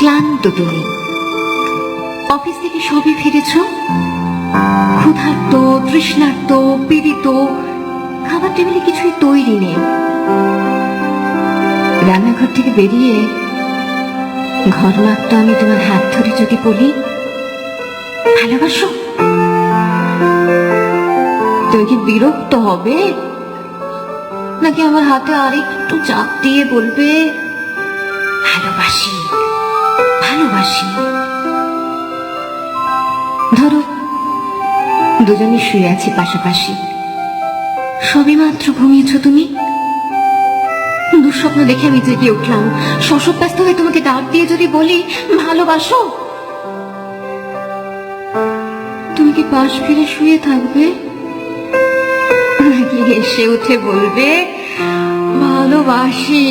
ক্লান্ত তুমি। অফিস থেকে সবে ফিরেছ? ক্ষুধার্ত, তৃষ্ণার্ত, পীড়িত, খাবার টেবিলে কিছুই তৈরি নেই। রান্নাঘর থেকে বেরিয়ে ঘর মাত্র আমি তোমার হাত ধরে যদি বলি, ভালোবাসো? তুমি কি বিরক্ত হবে? নাকি আমার হাতে আরেকটু চাপ দিয়ে বলবে, ভালোবাসি? ভালোবাসি। ধরো, দুজনে শুয়ে আছি পাশাপাশি। সবে মাত্র ঘুমিয়েছ তুমি? দুঃস্বপ্ন দেখে আমি জেগে উঠলাম। শশব ব্যস্ত হয়ে তোমাকে ডাক দিয়ে যদি বলি, ভালোবাসো? তুমি কি পাশ ফিরে শুয়ে থাকবে? নাকি এসে উঠে বলবে, ভালোবাসি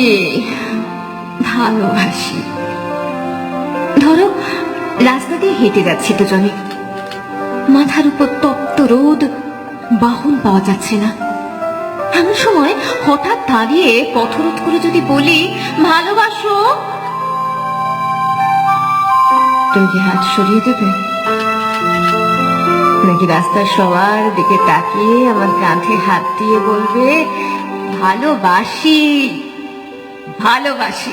ভালোবাসি। ধরো, রাস্তা দিয়ে হেঁটে যাচ্ছি দুজনে। মাথার উপর তপ্ত রোদ, বাহন পাওয়া যাচ্ছে না। এমন সময় হঠাৎ দাঁড়িয়ে পথরোধ করে যদি বলি, ভালোবাসো? তুমি কি হাত সরিয়ে দেবে। নাকি রাস্তার সবার দিকে তাকিয়ে আমার কাঁধে হাত দিয়ে বলবে, ভালোবাসি ভালোবাসি।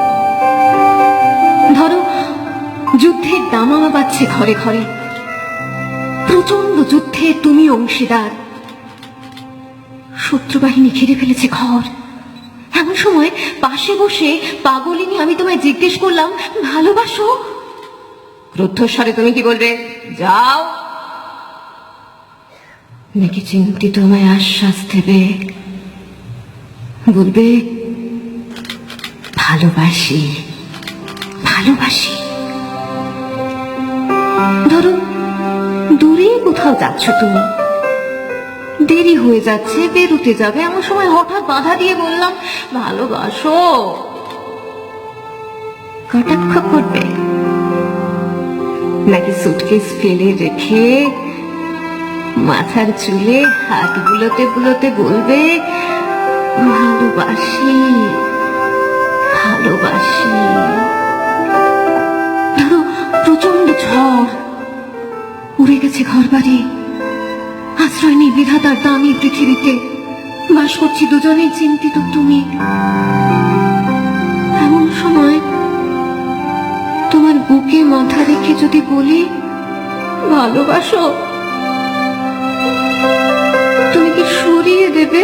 যুদ্ধের দামামা বাজছে ঘরে ঘরে। প্রচণ্ড যুদ্ধে তুমি অংশীদার। শত্রু বাহিনী ঘিরে ফেলেছে ঘর। এমন সময় পাশে বসে পাগলিনী আমি তোমায় জিজ্ঞেস করলাম, ভালোবাসো? রুদ্ধস্বরে তুমি কি বলবে? যাও। নাকি চিন্তিত আমায় আশ্বাস দেবে? বলবে, ভালোবাসি ভালোবাসি। ধরো, দূরে কোথাও যাচ্ছ তুমি। দেরি হয়ে যাচ্ছে, বেরোতে যাবে। এমন সময় হঠাৎ বাধা দিয়ে বললাম, ভালোবাসো। কটাক্ষ করবে? নাকি সুটকেস ফেলে রেখে মাথার চুলে, হাত বুলোতে বুলোতে বলবে, ভালোবাসি ভালোবাসি। প্রচণ্ড ঝড়। উড়ে গেছে ঘর বাড়ি আশ্রয় নেই বিধাতার দামি পৃথিবীতে। বাস করছি দুজনেই, চিন্তিত তুমি। এমন সময় তোমার বুকে মাথা রেখে যদি বলি, ভালোবাসো। তুমি কি সরিয়ে দেবে?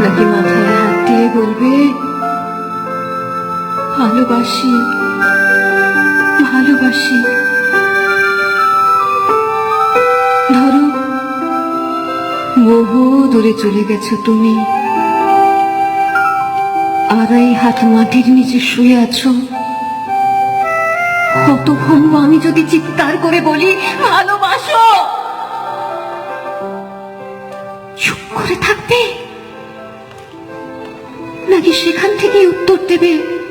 নাকি মাথায় হাত দিয়ে বলবে ভালোবাসি ভালোবাসি। ধরো, বহু দূরে চলে গেছো তুমি। আড়াই হাত মাটির নিচে শুয়ে আছো। কতক্ষণ আমি যদি চিৎকার করে বলি, ভালোবাসো। চুপ করে থাকবে? নাকি সেখান থেকে উত্তর দেবে?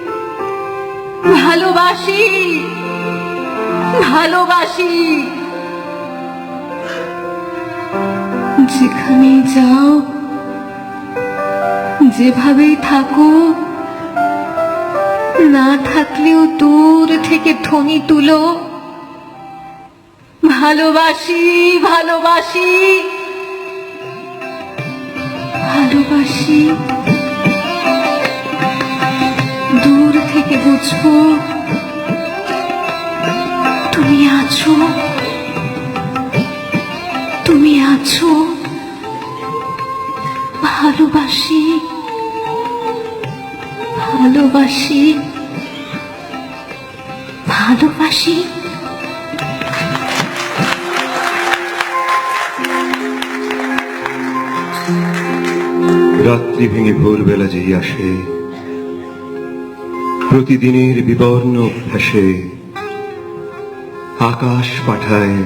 ভালোবাসি ভালোবাসি। যেখানে যাও, যেভাবেই থাকো, না থাকলেও দূর থেকে ধ্বনি তুলো। ভালোবাসি ভালোবাসি ভালোবাসি। দূর থেকে বুঝব তুমি আছো। তুমি আছো। ভালোবাসি। ভালোবাসি। ভালোবাসি। রাত্রি ভেঙে ভোরবেলা যেই আসে প্রতিদিনের বিবর্ণ অভ্যাসে আকাশ পাঠায়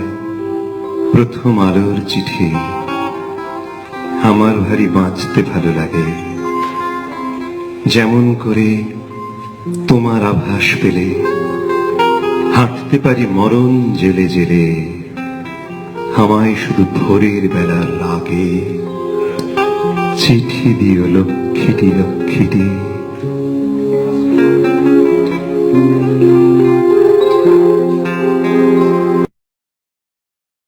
প্রথম আলোর চিঠি। আমার ভারী বাঁচতে ভালো লাগে। যেমন করে তোমার আভাস পেলে, হাঁটতে পারি মরণ জেলে জেলে, আমায় শুধু ভোরের বেলা লাগে। চিঠি দিও লক্ষ্মীটি লক্ষ্মীটি। Música